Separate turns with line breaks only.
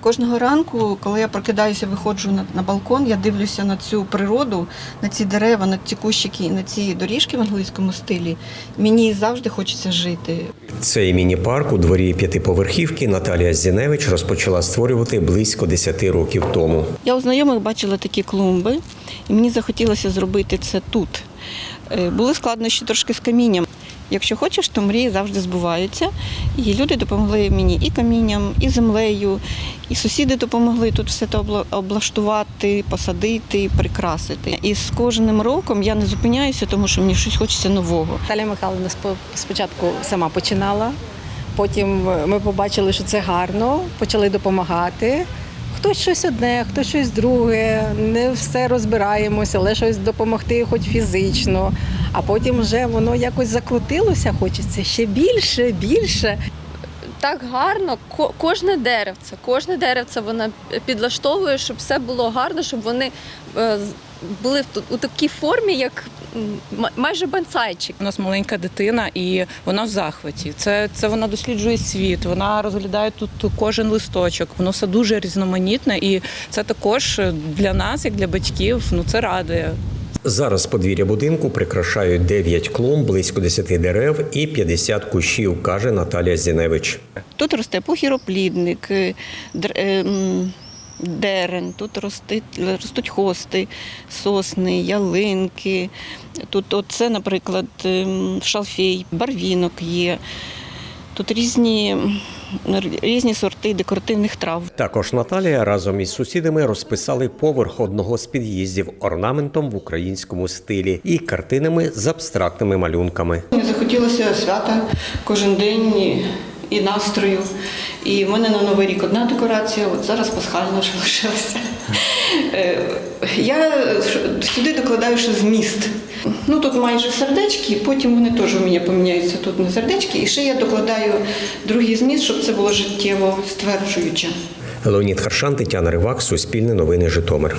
Кожного ранку, коли я прокидаюся, виходжу на, на балкон, я дивлюся на цю природу, на ці дерева, на ці кущики, і на ці доріжки в англійському стилі. Мені завжди хочеться жити.
Цей міні-парк у дворі п'ятиповерхівки Наталія Зіневич розпочала створювати близько 10 років тому.
Я у знайомих бачила такі клумби, і мені захотілося зробити це тут. Е, Були складнощі трошки з камінням. Якщо хочеш, то мрії завжди збуваються. І люди допомогли мені і камінням, і землею, і сусіди допомогли тут все це обла- облаштувати, посадити, прикрасити. І з кожним роком я не зупиняюся, тому що мені щось хочеться нового.
Наталя Михайловна спо- спочатку сама починала, потім ми побачили, що це гарно, почали допомагати. Хтось щось одне, хтось щось друге, не все розбираємося, але щось допомогти, хоч фізично. А потім вже воно якось закрутилося, хочеться ще більше, більше.
так гарно. Ко- Кожне деревце, кожне деревце вона підлаштовує, щоб все було гарно, щоб вони е, з- були в ту- у такій формі, як майже бонсайчик.
У нас маленька дитина, і вона в захваті. Це, це вона досліджує світ, вона розглядає тут кожен листочок. Воно все дуже різноманітне, і це також для нас, як для батьків, ну це радує.
Зараз подвір'я будинку прикрашають 9 клумб, близько 10 дерев і 50 кущів, каже Наталія Зіневич.
Тут росте похіроплідник, е, е, дерен, тут ростить, ростуть хости, сосни, ялинки. Тут оце, наприклад, ем, шалфей, барвінок є. Тут різні, різні сорти декоративних трав.
Також Наталія разом із сусідами розписали поверх одного з під'їздів орнаментом в українському стилі і картинами з абстрактними малюнками.
Мені захотілося свята кожен день і- і настрою. І в мене на Новий рік одна декорація, от зараз пасхальна ж лишилася. Е, Я сюди докладаю ще зміст. Ну тут майже сердечки, потім вони теж у мене поміняються тут на сердечки. І ще я докладаю другий зміст, щоб це було життєво стверджуюче.
Леонід Харшан, Тетяна Ривак, Суспільне новини Житомир.